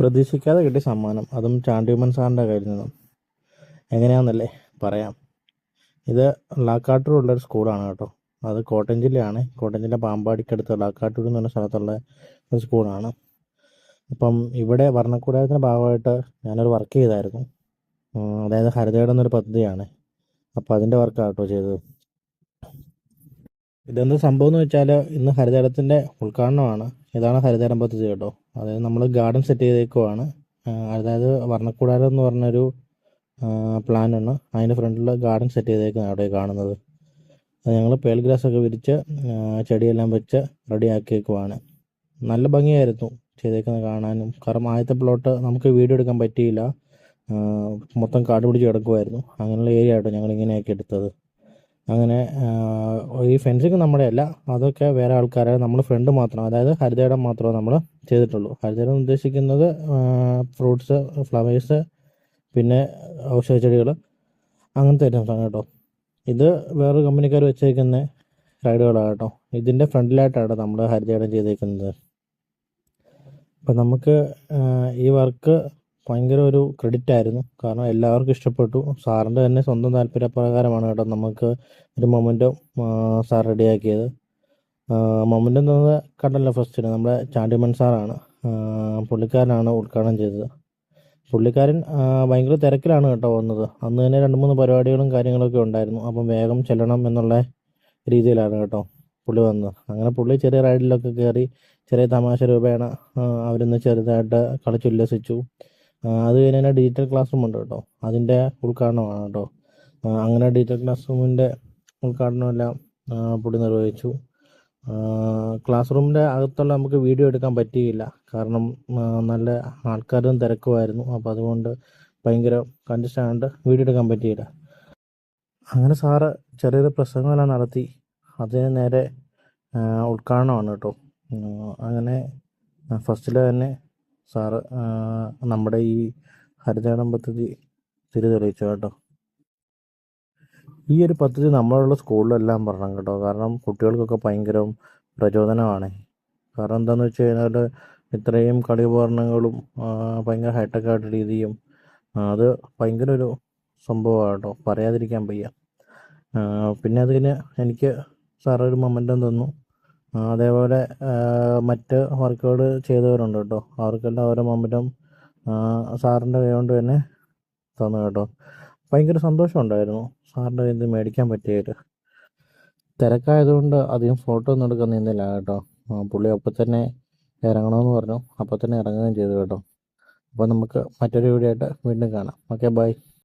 പ്രതീക്ഷിക്കാതെ കിട്ടിയ സമ്മാനം. അതും ചാണ്ടിമൻ സാറിന്റെ കയ്യിൽ നിന്നും. എങ്ങനെയാണെന്നല്ലേ പറയാം. ഇത് ലാക്കാട്ടൂരുള്ളൊരു സ്കൂളാണ് കേട്ടോ. അത് കോട്ടയം ജില്ലയാണ്. കോട്ടയം ജില്ല പാമ്പാടിക്കടുത്ത് ലാക്കാട്ടൂർ എന്ന് പറഞ്ഞ സ്ഥലത്തുള്ള ഒരു സ്കൂളാണ്. അപ്പം ഇവിടെ വർണക്കൂടാരത്തിന്റെ ഭാഗമായിട്ട് ഞാനൊരു വർക്ക് ചെയ്തായിരുന്നു. അതായത് ഹരിതയുടെ എന്നൊരു പദ്ധതിയാണ്. അപ്പോൾ അതിന്റെ വർക്കാണ് കേട്ടോ ചെയ്തത്. ഇതെന്ത് സംഭവം എന്ന് വെച്ചാൽ ഇന്ന് ഹരിതയുടെ ഉദ്ഘാടനമാണ്. ഇതാണ് ഹരിതടം പദ്ധതി കേട്ടോ. അതായത് നമ്മൾ ഗാർഡൻ സെറ്റ് ചെയ്തേക്കുവാണ്. അതായത് വർണക്കൂടാരം എന്ന് പറഞ്ഞൊരു പ്ലാനാണ് അതിന്റെ ഫ്രണ്ടിൽ ഗാർഡൻ സെറ്റ് ചെയ്തേക്കുന്നത് അവിടെ കാണുന്നത്. അത് ഞങ്ങൾ പേൾ ഗ്രാസ് ഒക്കെ വിരിച്ച് ചെടിയെല്ലാം വെച്ച് റെഡിയാക്കിയേക്കുവാണ്. നല്ല ഭംഗിയായിരുന്നു ചെയ്തേക്കുന്നത് കാണാനും. കാരണം ആദ്യത്തെ പ്ലോട്ട് നമുക്ക് വീഡിയോ എടുക്കാൻ പറ്റിയില്ല. മൊത്തം കാട് പിടിച്ച് കിടക്കുമായിരുന്നു അങ്ങനെയുള്ള ഏരിയ ആയിട്ടോ ഞങ്ങൾ ഇങ്ങനെയൊക്കെ എടുത്തത്. അങ്ങനെ ഈ ഫെൻസിങ് നമ്മുടെ അല്ല അതൊക്കെ വേറെ ആൾക്കാരെ നമ്മൾ ഫ്രണ്ട് മാത്രം അതായത് ഹരിതയിടം മാത്രമേ നമ്മൾ ചെയ്തിട്ടുള്ളൂ. ഹരിതയിടം ഉദ്ദേശിക്കുന്നത് ഫ്രൂട്ട്സ് ഫ്ലവേഴ്സ് പിന്നെ ഔഷധ ചെടികൾ അങ്ങനത്തെ ഐറ്റംസ് ആണ് കേട്ടോ. ഇത് വേറൊരു കമ്പനിക്കാർ വെച്ചേക്കുന്ന റൈഡുകളാണ് കേട്ടോ. ഇതിന്റെ ഫ്രണ്ടിലായിട്ടാണ് നമ്മൾ ഹരിതയിടം ചെയ്തേക്കുന്നത്. അപ്പം നമുക്ക് ഈ വർക്ക് ഭയങ്കര ഒരു ക്രെഡിറ്റ് ആയിരുന്നു. കാരണം എല്ലാവർക്കും ഇഷ്ടപ്പെട്ടു. സാറിന്റെ തന്നെ സ്വന്തം താല്പര്യപ്രകാരമാണ് കേട്ടോ നമുക്ക് ഒരു മൊമെന്റോ സാർ റെഡിയാക്കിയത്. മൊമെന്റോ പറഞ്ഞാൽ കണ്ടല്ലോ ഫസ്റ്റിന് നമ്മുടെ ചാണ്ടിമൺ സാറാണ്. പുള്ളിക്കാരനാണ് ഉദ്ഘാടനം ചെയ്തത്. പുള്ളിക്കാരൻ ഭയങ്കര തിരക്കിലാണ് കേട്ടോ വന്നത്. അന്ന് തന്നെ രണ്ട് മൂന്ന് പരിപാടികളും കാര്യങ്ങളൊക്കെ ഉണ്ടായിരുന്നു. അപ്പം വേഗം ചെല്ലണം എന്നുള്ള രീതിയിലാണ് കേട്ടോ പുള്ളി വന്നത്. അങ്ങനെ പുള്ളി ചെറിയ റൈഡിലൊക്കെ കയറി ചെറിയ തമാശ രൂപേണ അവരിന്ന് ചെറുതായിട്ട് കളിച്ചുല്ലസിച്ചു. അത് കഴിഞ്ഞ് തന്നെ ഡിജിറ്റൽ ക്ലാസ് റൂം ഉണ്ട് കേട്ടോ. അതിന്റെ ഉദ്ഘാടനമാണ് കേട്ടോ. അങ്ങനെ ഡിജിറ്റൽ ക്ലാസ് റൂമിന്റെ ഉദ്ഘാടനമെല്ലാം പുള്ളി നിർവഹിച്ചു. ക്ലാസ് റൂമിന്റെ അകത്തുള്ള നമുക്ക് വീഡിയോ എടുക്കാൻ പറ്റിയില്ല. കാരണം നല്ല ആൾക്കാരും തിരക്കുമായിരുന്നു. അപ്പോൾ അതുകൊണ്ട് ഭയങ്കര ആയതുകൊണ്ട് വീഡിയോ എടുക്കാൻ പറ്റിയില്ല. അങ്ങനെ സാറ് ചെറിയൊരു പ്രസംഗമെല്ലാം നടത്തി. അതിന് നേരെ ഉദ്ഘാടനമാണ് കേട്ടോ. അങ്ങനെ ഫസ്റ്റിൽ തന്നെ സാറ് നമ്മുടെ ഈ ഹരിതകണം പദ്ധതി തിരി തെളിയിച്ചു കേട്ടോ. ഈ ഒരു പദ്ധതി നമ്മളുള്ള സ്കൂളിലെല്ലാം പറയണം കേട്ടോ. കാരണം കുട്ടികൾക്കൊക്കെ ഭയങ്കര പ്രചോദനമാണ്. കാരണം എന്താണെന്ന് വെച്ച് കഴിഞ്ഞാൽ ഇത്രയും കളി ഉപകരണങ്ങളും ഭയങ്കര ഹൈടെക് ആയിട്ട് രീതിയും അത് ഭയങ്കര ഒരു സംഭവമാണ് കേട്ടോ. പറയാതിരിക്കാൻ വയ്യ. പിന്നെ അതിന് എനിക്ക് സാറൊരു മൊമെന്റം തന്നു. അതേപോലെ മറ്റ് വർക്കുകൾ ചെയ്തവരുണ്ട് കേട്ടോ. അവർക്കെല്ലാം ഓരോ മൊമെന്റും സാറിന്റെ കൈ കൊണ്ട് തന്നെ തന്നു കേട്ടോ. ഭയങ്കര സന്തോഷമുണ്ടായിരുന്നു സാറിന്റെ കയ്യിൽ നിന്ന് മേടിക്കാൻ പറ്റിയത് തിരക്കായതുകൊണ്ട് അധികം ഫോട്ടോ ഒന്നും എടുക്കാൻ നിന്നില്ല കേട്ടോ. പുള്ളി അപ്പം തന്നെ ഇറങ്ങണമെന്ന് പറഞ്ഞു. അപ്പം തന്നെ ഇറങ്ങുകയും ചെയ്തു കേട്ടോ. അപ്പോൾ നമുക്ക് മറ്റൊരു വീഡിയോ ആയിട്ട് വീണ്ടും കാണാം. Okay bye